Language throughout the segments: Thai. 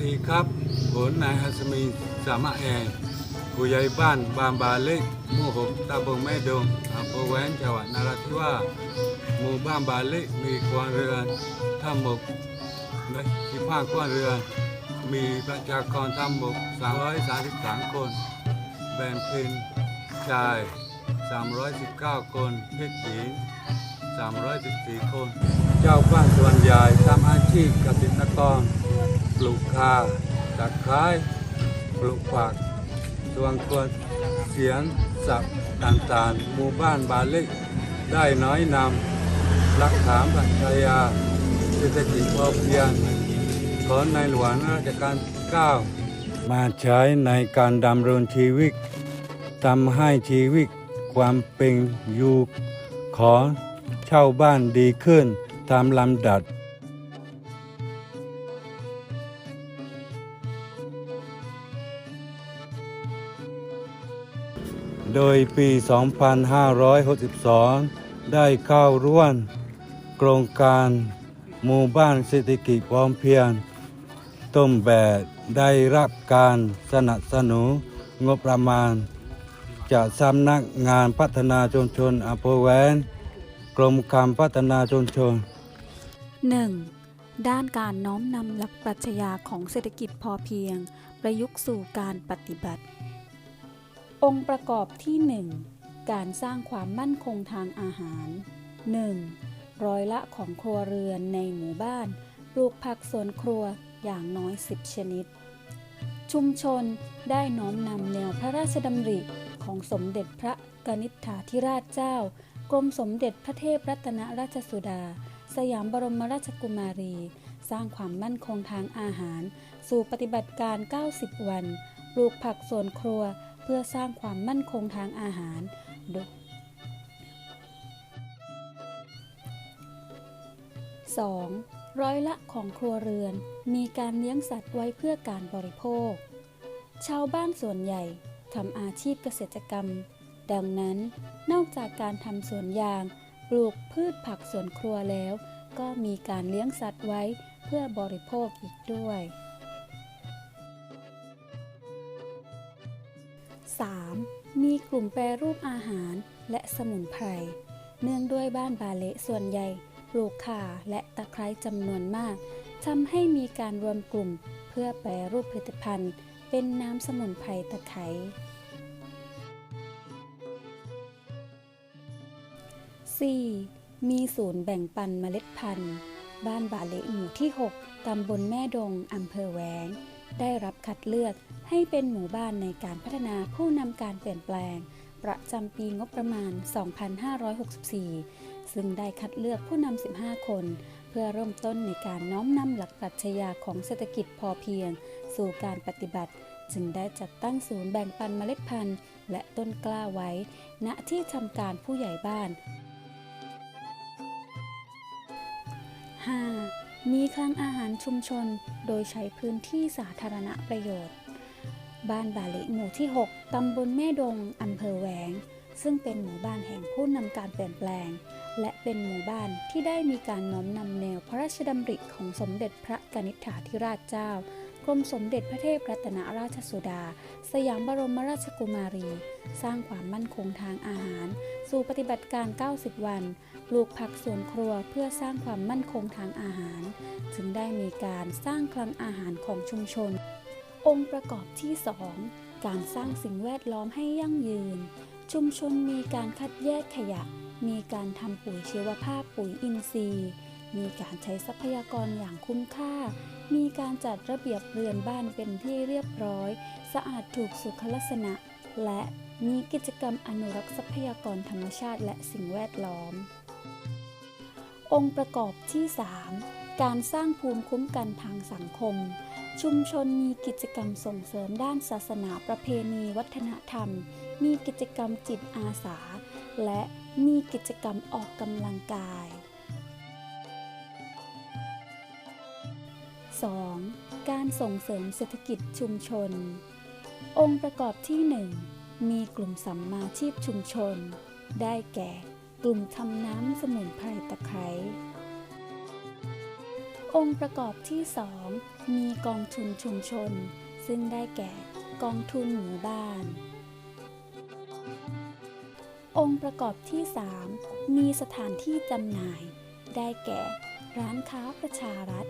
ดีครับผมนายฮัสมีสามะแอผู้ใหญ่บ้านบางบาเล็กหมู่หกตำบลแม่ดงอำเภอแหวนจังหวัดนราธิวาสหมู่บ้านบาเล็กมีครัวเรือนทั้งหมดนที่ภาคครัวเรือน มีประชากรทั้งหมด333 คน แบ่งเป็นชาย 319 คนเพศหญิง 314 คน เจ้าบ้านส่วนใหญ่ทำอาชีพเกษตรกร ปลูกข้าวตัดขายปลูกผักสวนควรเสียงสับต่างๆหมู่บ้านบาล็กได้น้อยนำหลักฐานปัจญาเศรษฐกิจพอเพียงของในหลวงราชการ9มาใช้ในการดำรงชีวิตทำให้ชีวิตความเป็นอยู่ของเช่าวบ้านดีขึ้นตามลำดับ โดยปี 2562 ได้เข้าร่วมโครงการหมู่บ้านเศรษฐกิจพร้อมเพียง ต้นแบบได้รับการสนับสนุนงบประมาณ จากสำนักงานพัฒนาชุมชนอำเภอแวนกรมการพัฒนาชุมชน 1. ด้านการน้อมนำหลักปรัชญาของเศรษฐกิจพอเพียง ประยุกต์สู่การปฏิบัติ องค์ประกอบที่ 1 การสร้างความมั่นคงทางอาหาร 1. ร้อยละของครัวเรือนในหมู่บ้าน ปลูกผักสวนครัวอย่างน้อย 10 ชนิด ชุมชนได้น้อมนำแนวพระราชดำริของสมเด็จพระกนิษฐาธิราชเจ้า กรมสมเด็จพระเทพรัตนราชสุดา สยามบรมราชกุมารี สร้างความมั่นคงทางอาหาร สู่ปฏิบัติการ 90 วัน ปลูกผักสวนครัว เพื่อสร้างความมั่นคงทางอาหาร โดย 2. ร้อยละของครัวเรือน มีการเลี้ยงสัตว์ไว้เพื่อการบริโภค ชาวบ้านส่วนใหญ่ทำอาชีพเกษตรกรรม ดังนั้น นอกจากการทำสวนยาง ปลูกพืชผักสวนครัวแล้ว ก็มีการเลี้ยงสัตว์ไว้เพื่อบริโภคอีกด้วย 3. มีกลุ่มแปรรูปอาหารและสมุนไพร เนื่องด้วยบ้านบาเละส่วนใหญ่ปลูกข่าและตะไคร้จำนวนมากทำให้มีการรวมกลุ่มเพื่อแปรรูปผลิตภัณฑ์ เป็นน้ำสมุนไพรตะไคร้ 4. มีศูนย์แบ่งปันเมล็ดพันธุ์ บ้านบาเละหมู่ที่ 6 ตำบลแม่ดง อำเภอแหวง ได้รับคัดเลือกให้เป็นหมู่บ้านในการพัฒนาผู้นำการเปลี่ยนแปลง ประจำปีงบประมาณ 2564 ซึ่งได้คัดเลือกผู้นำ 15 คน เพื่อเริ่มต้นในการน้อมนำหลักปรัชญาของเศรษฐกิจพอเพียง สู่การปฏิบัติ จึงได้จัดตั้งศูนย์แบ่งปันเมล็ดพันธุ์ และต้นกล้าไว้ ณที่ทำการผู้ใหญ่บ้าน 5. มีคลังอาหารชุมชนโดยใช้พื้นที่สาธารณประโยชน์ บ้านบาลิหมู่ที่ 6 ตำบลแม่ดง อำเภอแหวง ซึ่งเป็นหมู่บ้านแห่งผู้นำการเปลี่ยนแปลง และเป็นหมู่บ้านที่ได้มีการน้อมนำแนวพระราชดำริของสมเด็จพระกนิษฐาธิราชเจ้า กรมสมเด็จพระเทพรัตนราชสุดา สยามบรมราชกุมารี สร้างความมั่นคงทางอาหาร สู่ปฏิบัติการ 90 วันปลูกผักสวนครัวเพื่อสร้างความมั่นคงทางอาหาร จึงได้มีการสร้างคลังอาหารของชุมชน องค์ประกอบที่ 2 การสร้างสิ่งแวดล้อมให้ยั่งยืน ชุมชนมีการคัดแยกขยะ มีการทำปุ๋ยชีวภาพปุ๋ยอินทรีย์ มีการใช้ทรัพยากรอย่างคุ้มค่า มีการจัดระเบียบเรือนบ้านเป็นที่เรียบร้อย สะอาดถูกสุขลักษณะ และมีกิจกรรมอนุรักษ์ทรัพยากรธรรมชาติและสิ่งแวดล้อม องค์ประกอบที่ 3 การสร้างภูมิคุ้มกันทางสังคม ชุมชนมีกิจกรรมส่งเสริมด้านศาสนาประเพณีวัฒนธรรม มีกิจกรรมจิตอาสา และมีกิจกรรมออกกำลังกาย 2. การส่งเสริมเศรษฐกิจชุมชน องค์ประกอบที่ 1 มีกลุ่มสัมมาชีพชุมชน ได้แก่กลุ่มทำน้ำสมุนไพรตะไคร้องค์ประกอบที่ 2 มีกองทุนชุมชน ซึ่งได้แก่กองทุนหมู่บ้าน องค์ประกอบที่ 3 มีสถานที่จำหน่าย ได้แก่ร้านค้าประชารัฐ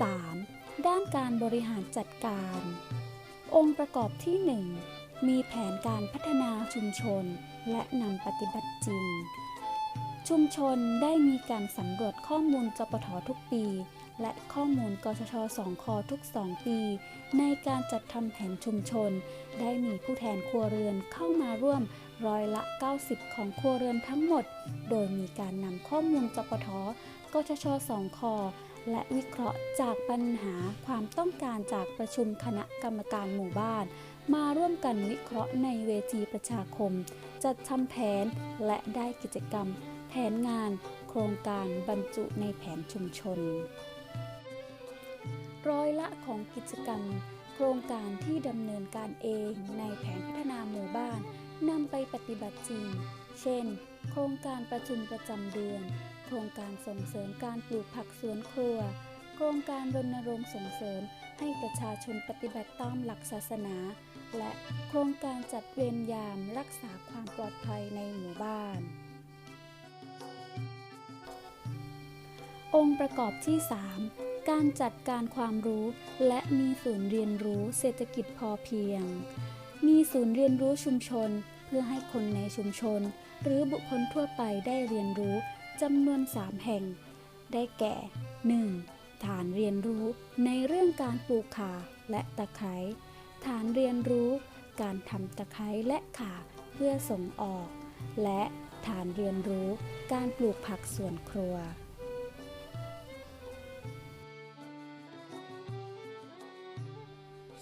3. ด้านการบริหารจัดการ องค์ประกอบที่ 1 มีแผนการพัฒนาชุมชนและนำปฏิบัติจริง ชุมชนได้มีการสำรวจข้อมูลจปททุกปี และข้อมูลกชช2คอทุก 2 ปี ในการจัดทำแผนชุมชน ได้มีผู้แทนครัวเรือนเข้ามาร่วมร้อยละ 90 ของครัวเรือนทั้งหมด โดยมีการนำข้อมูลจปทกชช2คอ และวิเคราะห์จากปัญหาความต้องการจากประชุมคณะกรรมการหมู่บ้าน มาร่วมกันวิเคราะห์ในเวทีประชาคม จัดทำแผนและได้กิจกรรม แผนงาน โครงการบรรจุในแผนชุมชน ร้อยละของกิจกรรม โครงการที่ดำเนินการเองในแผนพัฒนาหมู่บ้านนำไปปฏิบัติจริง เช่น โครงการประชุมประจำเดือน ครงการส่งเสริมการปลูกผักสวนครัว โครงการรณรงค์ส่งเสริมให้ประชาชนปฏิบัติตามหลักศาสนา และโครงการจัดเวรยามรักษาความปลอดภัยในหมู่บ้าน องค์ประกอบที่ 3 การจัดการความรู้และมีศูนย์เรียนรู้เศรษฐกิจพอเพียง มีศูนย์เรียนรู้ชุมชน เพื่อให้คนในชุมชน หรือบุคคลทั่วไปได้เรียนรู้ จำนวน 3 แห่ง ได้แก่ 1. ฐานเรียนรู้ในเรื่องการปลูกข่าและตะไคร้ฐานเรียนรู้การทำตะไคร้และข่าเพื่อส่งออก และฐานเรียนรู้การปลูกผักสวนครัว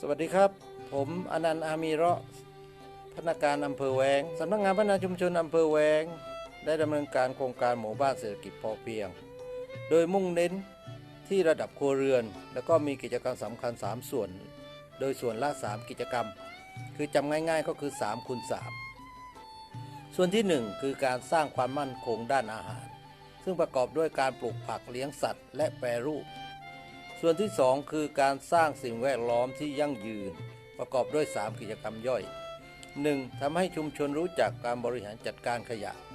สวัสดีครับ ผมอนันต์อามีเราะพนักงานอำเภอแวงสำนักงานพัฒนาชุมชนอำเภอแวง ได้ดำเนินการโครงการหมู่บ้านเศรษฐกิจพอเพียง โดยมุ่งเน้นที่ระดับครัวเรือน แล้วก็มีกิจกรรมสำคัญ 3 ส่วน โดยส่วนละ 3 กิจกรรม คือจำง่ายๆก็คือ3คูณ3ส่วนที่ 1 คือการสร้างความมั่นคงด้านอาหาร ซึ่งประกอบด้วยการปลูกผักเลี้ยงสัตว์ และแปรรูป ส่วนที่ 2 คือการสร้างสิ่งแวดล้อมที่ยั่งยืน ประกอบด้วย 3 กิจกรรมย่อย 1. ทำให้ชุมชนรู้จักการบริหารจัดการขยะ 2.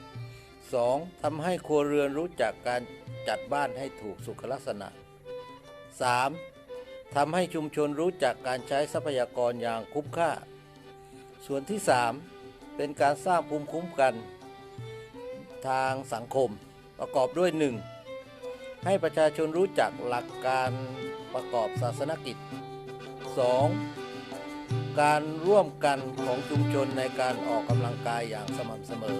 ทำให้ครัวเรือนรู้จักการจัดบ้านให้ถูกสุขลักษณะ 3. ทำให้ชุมชนรู้จักการใช้ทรัพยากรอย่างคุ้มค่า ส่วนที่ 3 เป็นการสร้างภูมิคุ้มกัน ทางสังคมประกอบด้วย 1. ให้ประชาชนรู้จักหลักการประกอบศาสนกิจ 2. การร่วมกันของชุมชนในการออกกำลังกายอย่างสม่ำเสมอ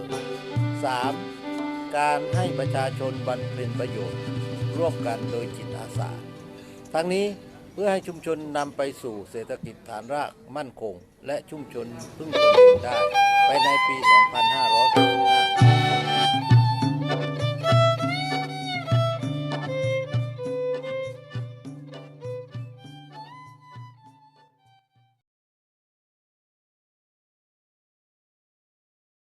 3. การให้ประชาชนบรรเป็นประโยชน์ ร่วมกันโดยจิตอาสา ทั้งนี้เพื่อให้ชุมชนนำไปสู่เศรษฐกิจฐานรากมั่นคง และชุมชนพึ่งตนเองได้ ไปในปี 2565